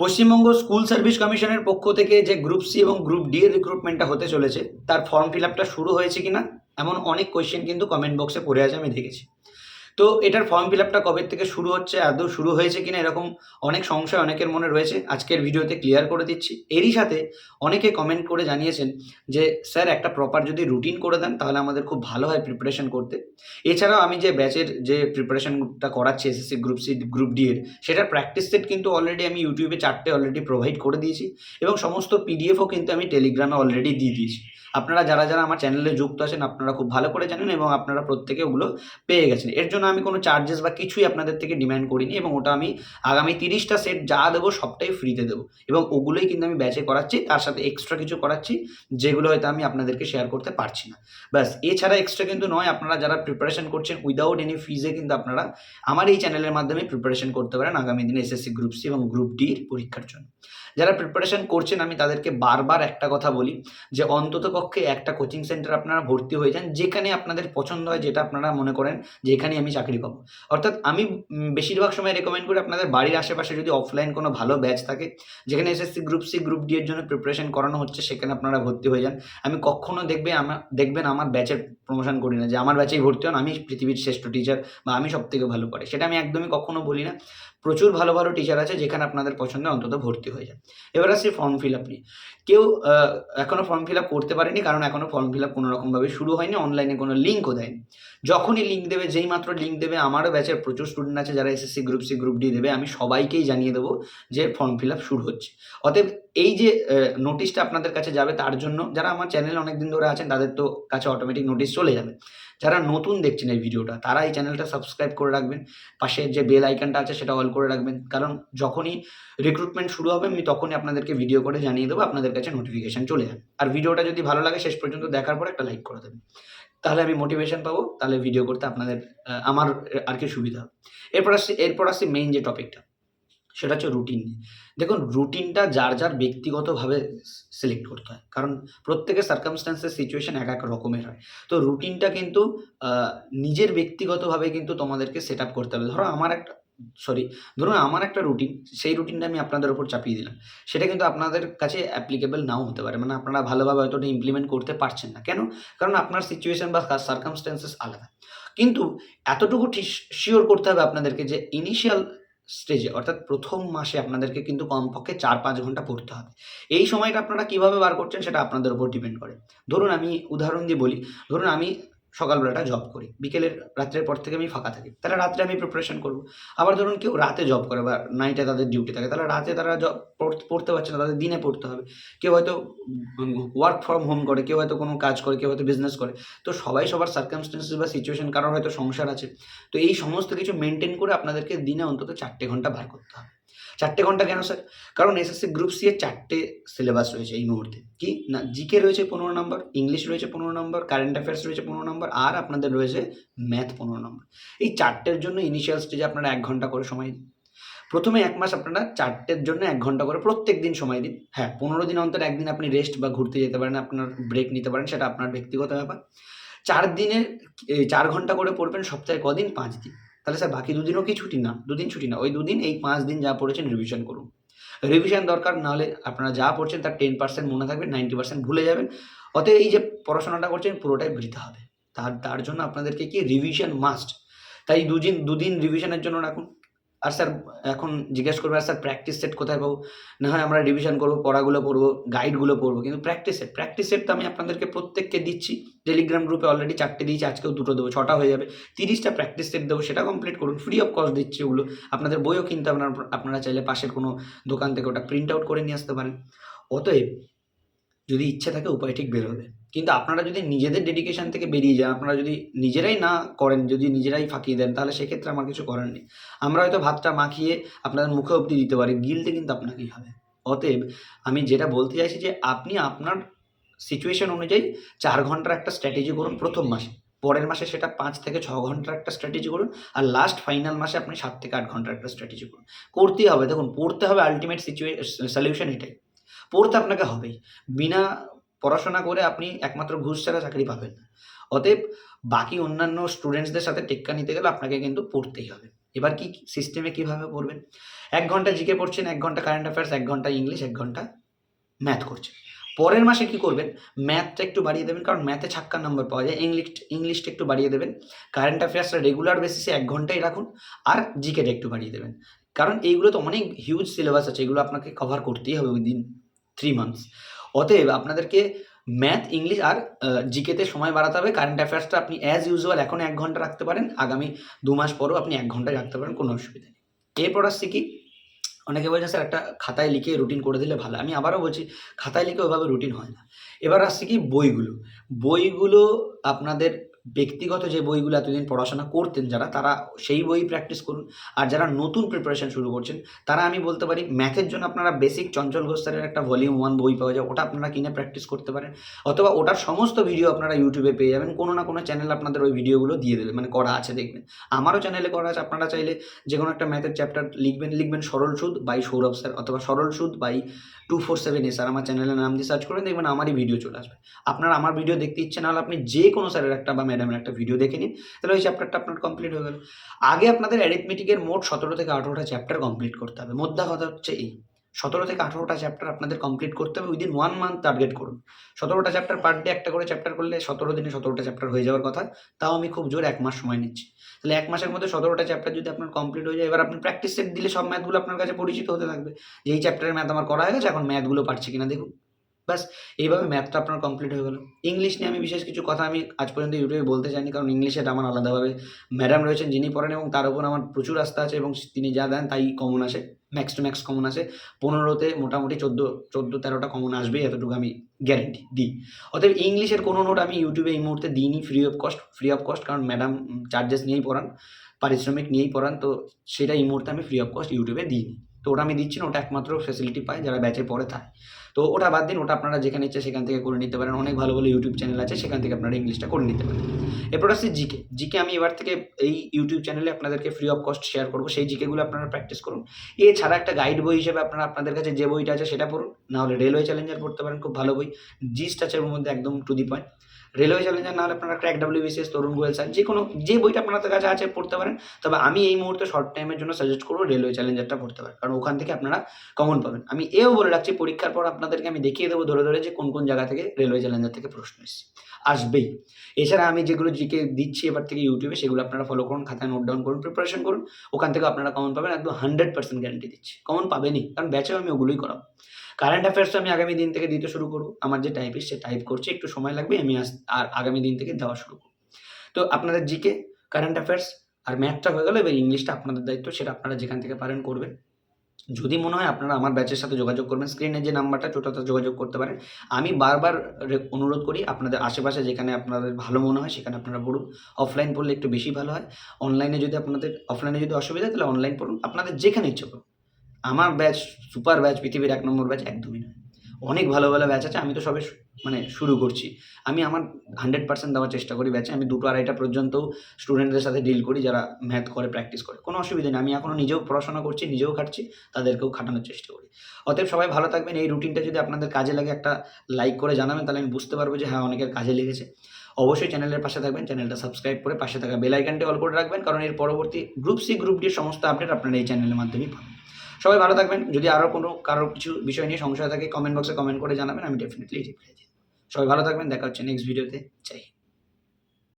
Paschimbanga school service কমিশনের পক্ষ থেকে যে গ্রুপ সি এবং গ্রুপ ডি এর রিক্রুটমেন্টটা হতে চলেছে, তার ফর্ম ফিল আপটা শুরু হয়েছে কিনা, এমন অনেক কোয়েশ্চেন কিন্তু কমেন্ট বক্সে পড়ে আছে, আমি দেখেছি। তো এটার ফর্ম ফিল আপটা কবে থেকে শুরু হচ্ছে? আদৌ শুরু হয়েছে কিনা? এরকম অনেক সংশয় অনেকের মনে রয়েছে। আজকের ভিডিওতে ক্লিয়ার করে দিচ্ছি। এরই সাথে অনেকে কমেন্ট করে জানিয়েছেন যে, স্যার, একটা প্রপার যদি রুটিন করে দেন, তাহলে আমাদের খুব ভালো হয় প্রিপারেশন করতে। এছাড়াও আমি যে ব্যাচের যে প্রিপারেশনটা করাচ্ছি SSC group C group D এর, সেটার প্র্যাকটিস সেট কিন্তু অলরেডি আমি ইউটিউবে চারটে অলরেডি প্রোভাইড করে দিয়েছি এবং সমস্ত পিডিএফও কিন্তু আমি টেলিগ্রামে অলরেডি দিয়ে দিয়েছি। আপনারা যারা যারা আমার চ্যানেলে যুক্ত আছেন, আপনারা খুব ভালো করে জানেন এবং আপনারা প্রত্যেকে ওগুলো পেয়ে গেছেন। এর জন্য আমি কোনো চার্জেস বা কিছুই আপনাদের থেকে ডিমান্ড করিনি এবং ওটা আমি আগামী তিরিশটা সেট যা দেবো সবটাই ফ্রিতে দেবো। এবং ওগুলোই কিন্তু আমি ব্যাচে করাচ্ছি, তার সাথে এক্সট্রা কিছু করাচ্ছি, যেগুলো হয়তো আমি আপনাদেরকে শেয়ার করতে পারছি না। ব্যাস, এছাড়া এক্সট্রা কিন্তু নয়, আপনারা যারা প্রিপারেশন করছেন উইদাউট এনি ফিজে কিন্তু আপনারা আমার এই চ্যানেলের মাধ্যমে প্রিপারেশন করতে পারেন আগামী দিনে এসএসসি গ্রুপ সি এবং গ্রুপ ডির পরীক্ষার জন্য। যারা প্রিপারেশন করছেন, আমি তাদেরকে বারবার একটা কথা বলি যে অন্তত পক্ষে একটা কোচিং সেন্টার আপনারা ভর্তি হয়ে যান, যেখানে আপনাদের পছন্দ হয়, যেটা আপনারা মনে করেন যে এখানেই আমি চাকরি পাবো। অর্থাৎ আমি বেশিরভাগ সময় রেকমেন্ড করি আপনাদের বাড়ির আশেপাশে যদি অফলাইন কোনো ভালো ব্যাচ থাকে, যেখানে SSC group C group D এর জন্য প্রিপারেশন করানো হচ্ছে, সেখানে আপনারা ভর্তি হয়ে যান। আমি কখনো দেখবে আমার দেখবেন আমার ব্যাচের প্রমোশন করি না, যে আমার ব্যাচেই ভর্তি হন, আমি পৃথিবীর শ্রেষ্ঠ টিচার বা আমি সব থেকে ভালো পারি সেটা আমি একদমই কখনো বলি না। প্রচুর ভালো ভালো টিচার আছে যেখানে আপনাদের পছন্দে অন্তত ভর্তি হয়ে যায়। এবার আসছি ফর্ম ফিল আপ নিয়ে। কেউ এখনও এখনও ফর্ম ফিল আপ করতে পারেনি কারণ এখনও ফর্ম ফিল আপ কোনো রকমভাবে শুরু হয়নি অনলাইনে কোনো লিঙ্কও দেয়নি। যখনই লিঙ্ক দেবে, যেই মাত্র লিঙ্ক দেবে, আমারও ব্যাচের প্রচুর স্টুডেন্ট আছে যারা SSC group C group D দেবে, আমি সবাইকেই জানিয়ে দেবো যে ফর্ম ফিল আপ শুরু হচ্ছে। অতএব এই যে নোটিশটা আপনাদের কাছে যাবে তার জন্য, যারা আমার চ্যানেল অনেকদিন ধরে আছেন, তাদের তো কাছে অটোমেটিক নোটিশ চলে যাবে। যারা নতুন দেখছেন এই ভিডিওটা, তারা এই চ্যানেলটা সাবস্ক্রাইব করে রাখবেন, পাশে যে বেল আইকনটা আছে সেটা অল করে রাখবেন, কারণ যখনই রিক্রুটমেন্ট শুরু হবে, আমি তখনই আপনাদেরকে ভিডিও করে জানিয়ে দেবো, আপনাদের কাছে নোটিফিকেশন চলে যাবে। আর ভিডিওটা যদি ভালো লাগে, শেষ পর্যন্ত দেখার পর একটা লাইক করে দেবেন। তাহলে আমি মোটিভেশন পাবো, তাহলে ভিডিও করতে আপনাদের আমার আর কি সুবিধা হবে। এরপর আসছি এরপর আসছি মেইন যে টপিকটা সেটা হচ্ছে রুটিন দেখুন রুটিনটা যার যার ব্যক্তিগতভাবে সিলেক্ট করতে হয়। কারণ প্রত্যেকের সার্কামস্টান্সের সিচুয়েশন এক এক রকমের হয়। তো রুটিনটা কিন্তু নিজের ব্যক্তিগতভাবে কিন্তু তোমাদেরকে সেট আপ করতে হবে। ধরো আমার একটা সরি ধরুন আমার একটা রুটিন সেই রুটিনটা আমি আপনাদের উপর চাপিয়ে দিলাম। সেটা কিন্তু আপনাদের কাছে অ্যাপ্লিকেবল নাও হতে পারে। মানে আপনারা ভালোভাবে ওটা ইমপ্লিমেন্ট করতে পারছেন না। কেন? কারণ আপনার সিচুয়েশন বা সার্কামস্টেন্সেস আলাদা। কিন্তু এতটুকু ঠিক শিওর করতে হবে আপনাদেরকে যে ইনিশিয়াল স্টেজে অর্থাৎ প্রথম মাসে আপনাদেরকে কিন্তু কমপক্ষে চার পাঁচ ঘণ্টা পড়তে হবে। এই সময়টা আপনারা কীভাবে বার করছেন সেটা আপনাদের উপর ডিপেন্ড করে। ধরুন আমি উদাহরণ দিয়ে বলি, ধরুন আমি সকালবেলাটা জব করি। বিকেলের রাত্রের পর থেকে আমি ফাঁকা থাকি। তাহলে রাত্রে আমি প্রিপারেশন করব। আবার ধরুন কেউ রাতে জব করে বা নাইটে তাদের ডিউটি থাকে তাহলে রাতে তারা জব পড়তে পারছে না তাদের দিনে পড়তে হবে। কেউ হয়তো ওয়ার্ক ফ্রম হোম করে কেউ হয়তো কোনো কাজ করে কেউ হয়তো বিজনেস করে। তো সবাই সবার সার্কামস্টেন্সেস বা সিচুয়েশন কারোর হয়তো সংসার আছে। তো এই সমস্ত কিছু মেনটেন করে আপনাদেরকে দিনে অন্তত চারটে ঘণ্টা বার করতে হবে। চারটে ঘণ্টা কেন স্যার কারণ এসএসসি গ্রুপ সি এর চারটে সিলেবাস রয়েছে এই মুহূর্তে। কি? না জিকে রয়েছে পনেরো নম্বর ইংলিশ রয়েছে পনেরো নম্বর কারেন্ট অ্যাফেয়ার্স রয়েছে পনেরো নম্বর আর আপনাদের রয়েছে ম্যাথ পনেরো নম্বর এই চারটের জন্য ইনিশিয়াল স্টেজে আপনারা এক ঘণ্টা করে সময় দিন। প্রথমে এক মাস আপনারা চারটের জন্য এক ঘণ্টা করে প্রত্যেক দিন সময় দিন। হ্যাঁ পনেরো দিন অন্তর একদিন আপনি রেস্ট বা ঘুরতে যেতে পারেন, আপনার ব্রেক নিতে পারেন, সেটা আপনার ব্যক্তিগত ব্যাপার। চার দিনের চার ঘণ্টা করে পড়বেন সপ্তাহে কদিন? পাঁচ দিন। তাহলে স্যার, বাকি দুদিনও কি ছুটি? না, দুদিন ছুটি না। ওই দুদিন, এই পাঁচ দিন যা পড়েছেন রিভিশন করুন। রিভিশন দরকার, নাহলে আপনারা যা পড়ছেন তার টেন পার্সেন্ট মনে থাকবে নাইনটি পার্সেন্ট ভুলে যাবেন। অতএব এই যে পড়াশোনাটা করছেন, পুরোটাই বৃথা হবে। তার তার জন্য আপনাদেরকে কি? রিভিশন মাস্ট তাই দুদিন দুদিন রিভিশনের জন্য রাখুন। আর স্যার, এখন জিজ্ঞেস করবে, আর স্যার প্র্যাকটিস সেট কোথায় পাবো? না হয় আমরা রিভিশন করব, পড়াগুলো পড়ব গাইডগুলো পড়ব, কিন্তু প্র্যাকটিস সেট প্র্যাকটিস সেট তো আমি আপনাদেরকে প্রত্যেককে দিচ্ছি। টেলিগ্রাম গ্রুপে অলরেডি চারটে দিয়েছি, আজকেও দুটো দেবো, ছটা হয়ে যাবে। তিরিশটা প্র্যাকটিস সেট দেবো, সেটা কমপ্লিট করুন ফ্রি অফ কস্ট দিচ্ছি ওগুলো। আপনাদের বইও কিনতে আপনার, আপনারা চাইলে পাশের কোনো দোকান থেকে ওটা প্রিন্ট আউট করে নিয়ে আসতে পারেন। অতএব যদি ইচ্ছে থাকে উপায় ঠিক বের হবে কিন্তু আপনারা যদি নিজেদের ডেডিকেশন থেকে বেরিয়ে যান, আপনারা যদি নিজেরাই না করেন, যদি নিজেরাই ফাঁকিয়ে দেন, তাহলে সেক্ষেত্রে আমার কিছু করার নেই। আমরা হয়তো ভাতটা মাখিয়ে আপনাদের মুখে অবধি দিতে পারি গিলতে কিন্তু আপনাকেই হবে। অতএব আমি যেটা বলতে চাইছি যে, আপনি আপনার সিচুয়েশন অনুযায়ী চার ঘণ্টার একটা স্ট্র্যাটেজি করুন প্রথম মাসে। পরের মাসে সেটা পাঁচ থেকে ছ ঘণ্টার একটা স্ট্র্যাটেজি করুন আর লাস্ট ফাইনাল মাসে আপনি সাত থেকে আট ঘণ্টার একটা স্ট্র্যাটেজি করুন। করতেই হবে। দেখুন, পড়তে হবে আলটিমেট সিচুয়েশন সলিউশন এটাই। পড়তে আপনাকে হবেই। বিনা পড়াশোনা করে আপনি একমাত্র ঘুষ ছাড়া চাকরি পাবেন না। অতএব বাকি অন্যান্য স্টুডেন্টসদের সাথে টেক্কা নিতে গেলে আপনাকে কিন্তু পড়তেই হবে। এবার কি সিস্টেমে কীভাবে পড়বেন? এক ঘণ্টা জিকে পড়ছেন, এক ঘণ্টা কারেন্ট অ্যাফেয়ার্স এক ঘণ্টা ইংলিশ এক ঘণ্টা ম্যাথ করছেন। পরের মাসে কি করবেন? ম্যাথটা একটু বাড়িয়ে দেবেন, কারণ ম্যাথে ছাক্কার নম্বর পাওয়া যায়। ইংলিশ ইংলিশটা একটু বাড়িয়ে দেবেন। কারেন্ট অ্যাফেয়ার্সটা রেগুলার বেসিসে এক ঘন্টাই রাখুন আর জিকেটা একটু বাড়িয়ে দেবেন। কারণ এইগুলো তো অনেক হিউজ সিলেবাস আছে, এগুলো আপনাকে কভার করতেই হবে উইদিন থ্রি মান্থস অতএব আপনাদেরকে ম্যাথ ইংলিশ আর জিকেতে সময় বাড়াতে হবে। কারেন্ট অ্যাফেয়ার্সটা আপনি অ্যাজ ইউজুয়াল এখন এক ঘণ্টা রাখতে পারেন। আগামী দু মাস পরও আপনি এক ঘন্টায় রাখতে পারেন, কোনো অসুবিধা নেই। এরপর আসছে কি? অনেকে বলছেন স্যার, একটা খাতায় লিখে রুটিন করে দিলে ভালো। আমি আবারও বলছি, খাতায় লিখে ওইভাবে রুটিন হয় না। এবার আসছে কি বইগুলো। বইগুলো আপনাদের ব্যক্তিগত যে বইগুলো এতদিন পড়াশোনা করতেন যারা, তারা সেই বই প্র্যাকটিস করুন। আর যারা নতুন প্রিপারেশন শুরু করছেন, তারা আমি বলতে পারি ম্যাথের জন্য আপনারা বেসিক চঞ্চল ঘোষ স্যারের একটা ভলিউম ওয়ান বই পাওয়া যায়, ওটা আপনারা কিনে প্র্যাকটিস করতে পারেন। অথবা ওটার সমস্ত ভিডিও আপনারা ইউটিউবে পেয়ে যাবেন, কোনো না কোনো চ্যানেল আপনাদের ওই ভিডিওগুলো দিয়ে দেবে মানে করা আছে দেখবেন। আমারও চ্যানেলে করা আছে, আপনারা চাইলে যে কোনো একটা ম্যাথের চ্যাপ্টার লিখবেন লিখবেন সরল সুদ বাই সৌরভ স্যার অথবা সরল সুদ by two four seven S R আমার চ্যানেলের নাম দিয়ে সার্চ করবেন দেখবেন, আমারই ভিডিও চলে আসবে। আপনার আমার ভিডিও দেখতে ইচ্ছে না হলে আপনি যে কোনো স্যারের একটা বা ম্যাডামের একটা ভিডিও দেখে নিন, তাহলে ওই চ্যাপ্টারটা আপনার কমপ্লিট হয়ে গেল। আগে আপনাদের অ্যারিথমেটিকের মোট সতেরো থেকে আঠেরোটা চ্যাপ্টার কমপ্লিট করতে হবে। মোদ্দা কথা হচ্ছে এই, সতেরো থেকে আঠেরোটা চ্যাপ্টার আপনাদের কমপ্লিট করতে হবে উইদিন ওয়ান মান্থ টার্গেট করুন। সতেরোটা চ্যাপ্টার পার ডে একটা করে চ্যাপ্টার করলে সতেরো দিনে সতেরোটা চ্যাপ্টার হয়ে যাওয়ার কথা, তাও আমি খুব জোর এক মাস সময় নিচ্ছি। তাহলে এক মাসের মধ্যে সতেরোটা চ্যাপ্টার যদি আপনার কমপ্লিট হয়ে যায়, এবার আপনি প্র্যাকটিস সেট দিলে সব ম্যাথগুলো আপনার কাছে পরিচিত হতে থাকবে। যে এই চ্যাপ্টারের ম্যাথ আমার করা হয়ে গেছে, এখন ম্যাথগুলো পারছি কিনা দেখুন। ব্যাস, এইভাবে ম্যাথটা আপনার কমপ্লিট হয়ে গেল। ইংলিশ নিয়ে আমি বিশেষ কিছু কথা আমি আজ পর্যন্ত ইউটিউবে বলতে চাইনি, কারণ ইংলিশের আমার আলাদাভাবে ম্যাডাম রয়েছেন যিনি পড়েন এবং তার উপর আমার প্রচুর আস্থা আছে এবং তিনি যা দেন তাই কমন আসে ম্যাক্স টু ম্যাক্স কমন আসে পনেরোতে মোটামুটি চোদ্দ চোদ্দ, তেরোটা কমন আসবেই, এতটুকু আমি গ্যারেন্টি দিই। অতএব ইংলিশের কোনো নোট আমি ইউটিউবে এই মুহূর্তে দিইনি free of cost free of cost কারণ ম্যাডাম চার্জেস নিয়েই পড়ান, পারিশ্রমিক নিয়েই পড়ান, তো সেটা এই মুহূর্তে আমি ফ্রি অফ কস্ট ইউটিউবে দিইনি। তো ওটা আমি দিচ্ছি না, ওটা একমাত্র ফেসিলিটি পায় যারা ব্যাচে পড়ে থাকে। তো ওটা বাদ দিন, ওটা আপনারা যেখানে ইচ্ছে সেখান থেকে করে নিতে পারেন। অনেক ভালো ভালো ইউটিউব চ্যানেল আছে, সেখান থেকে আপনারা ইংলিশটা করে নিতে পারেন। এরপর আসছে জিকে জিকে আমি এবার থেকে এই ইউটিউব চ্যানেলে আপনাদেরকে ফ্রি অফ কস্ট শেয়ার করব। সেই জিকেগুলো আপনারা প্র্যাকটিস করুন। এছাড়া একটা গাইড বই হিসেবে আপনারা আপনাদের কাছে যে বইটা আছে সেটা পড়ুন। নাহলে রেলওয়ে চ্যালেঞ্জার পড়তে পারেন, খুব ভালো বই। জিস্ট আছে ওর মধ্যে একদম to the point railway challenger নাহলে আপনারা crack WBCS Tarun Goel sir যে কোনো যে বইটা আপনাদের কাছে আছে পড়তে পারেন, তবে আমি এই মুহূর্তে শর্ট টাইমের জন্য সাজেস্ট করব রেলওয়ে চ্যালেঞ্জারটা পড়তে পারেন, কারণ ওখান থেকে আপনারা কমন পাবেন। আমি এও বলে রাখছি, পরীক্ষার পর আপনাদেরকে আমি দেখিয়ে দেবো ধরে ধরে যে কোন কোন জায়গা থেকে রেলওয়ে চ্যালেঞ্জার থেকে প্রশ্ন এসেছে। আসবেই। এছাড়া আমি যেগুলো জিকে দিচ্ছি এবার থেকে ইউটিউবে সেগুলো আপনারা ফলো করুন, খাতায় নোট ডাউন করুন প্রিপারেশন করুন, ওখান থেকে আপনারা কমন পাবেন, একদম হান্ড্রেড পার্সেন্ট গ্যারান্টি দিচ্ছি। কমন পাবেনই, কারণ ব্যাচেও আমি ওগুলোই করাবো। কারেন্ট অ্যাফেয়ার্সটা আমি আগামী দিন থেকে দিতে শুরু করব। আমার যে টাইপিস্ট সে টাইপ করছে, একটু সময় লাগবে, আমি আর আগামী দিন থেকে দেওয়া শুরু করব। তো আপনাদের জিকে কারেন্ট অ্যাফেয়ার্স আর ম্যাথটা হয়ে গেলো, এবার ইংলিশটা আপনাদের দায়িত্ব, সেটা আপনারা যেখান থেকে পারেন করবেন। যদি মনে হয় আপনারা আমার ব্যাচের সাথে যোগাযোগ করবেন স্ক্রিনে যে নাম্বারটা ওটাতে যোগাযোগ করতে পারেন। আমি বারবার অনুরোধ করি, আপনাদের আশেপাশে যেখানে আপনাদের ভালো মনে হয়, সেখানে আপনারা পড়ুন। অফলাইন পড়লে একটু বেশি ভালো হয়। অনলাইনে যদি আপনাদের অফলাইনে যদি অসুবিধা তাহলে অনলাইন পড়ুন। আপনাদের যেখানে ইচ্ছে করুন আমার ব্যাচ সুপার ব্যাচ পৃথিবীর এক নম্বর ব্যাচ একদমই নয়। অনেক ভালো ভালো ব্যাচ আছে, আমি তো সবে মানে শুরু করছি। আমি আমার হান্ড্রেড পার্সেন্ট দেওয়ার চেষ্টা করি ব্যাচে আমি দুটো আড়াইটা পর্যন্ত স্টুডেন্টদের সাথে ডিল করি যারা ম্যাথ করে প্র্যাকটিস করে। কোনো অসুবিধা নেই, আমি এখনও নিজেও পড়াশোনা করছি, নিজেও খাটছি, তাদেরকেও খাটানোর চেষ্টা করি। অতএব সবাই ভালো থাকবেন, এই রুটিনটা যদি আপনাদের কাজে লাগে একটা লাইক করে জানাবেন, তাহলে আমি বুঝতে পারব যে হ্যাঁ অনেকের কাজে লেগেছে। অবশ্যই চ্যানেলের পাশে থাকবেন চ্যানেলটা সাবস্ক্রাইব করে পাশে থাকা বেল আইকনটি অল করে রাখবেন, কারণ এর পরবর্তী গ্রুপ সি গ্রুপ ডির সমস্ত আপডেট আপনারা এই চ্যানেলের মাধ্যমেই পাবেন। সবাই ভালো থাকবেন। যদি আরও কোনো কারোর কিছু বিষয় নিয়ে সংশয় থাকে কমেন্ট বক্সে কমেন্ট করে জানাবেন, আমি ডেফিনেটলি রিপ্লাই দিই সবাই ভালো থাকবেন, দেখা হচ্ছে নেক্সট ভিডিওতে চাই